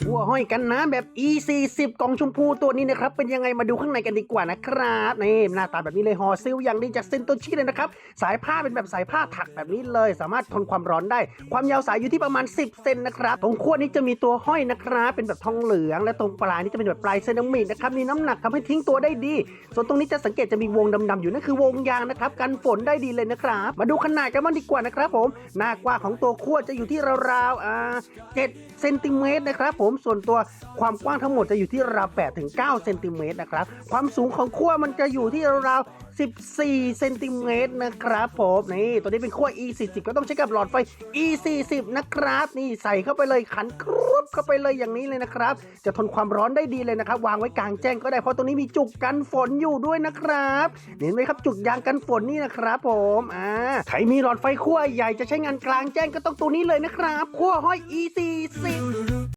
หัวห้อยกันน้ำแบบ E40 กล่องชมพูตัวนี้นะครับ เป็นยังไงมาดูข้างในกันดีกว่านะครับนี่หน้าตาแบบนี้เลยห่อซิลอย่างดีจากเซนโตชิเลยนะครับ สายผ้าเป็นแบบสายผ้าถักแบบนี้เลย สามารถทนความร้อนได้ ความยาวสายอยู่ที่ประมาณ 10 เซนนะครับ ตรงขั้วนี้จะมีตัวห้อยนะครับ เป็นแบบทองเหลือง และตรงปลายนี่จะเป็นแบบปลายเซรามิกนะครับมีน้ำหนักทำให้ทิ้งตัวได้ดี ส่วนตรงนี้จะสังเกตจะมีวงดำๆอยู่นั่นคือวงยางนะครับกันฝนได้ดีเลยนะครับมาดูขนาดกันบ้างดีกว่านะครับผมหน้ากว้างของตัวขั้วจะอยู่ที่ราวๆอ่า7เซนติเมตรนะครับผมส่วนตัวความกว้างทั้งหมดจะอยู่ที่ราว8ถึง9เซนติเมตรนะครับ ความสูงของขั้วมันจะอยู่ที่ราว14เซนติเมตรนะครับผมนี่ตัวนี้เป็นขั้ว E40 ก็ต้องใช้กับหลอดไฟ E40 นะครับนี่ใส่เข้าไปเลยขันครุบเข้าไปเลยอย่างนี้เลยนะครับ จะทนความร้อนได้ดีเลยนะครับ วางไว้กลางแจ้งก็ได้เพราะตรงนี้มีจุกกันฝนอยู่ด้วยนะครับเห็นไหมครับจุกยางกันฝนนี่นะครับ ผมอ่าใครมีหลอดไฟขั้วใหญ่จะใช้งานกลางแจ้งก็ต้องตัวนี้เลยนะครับขั้วห้อย E40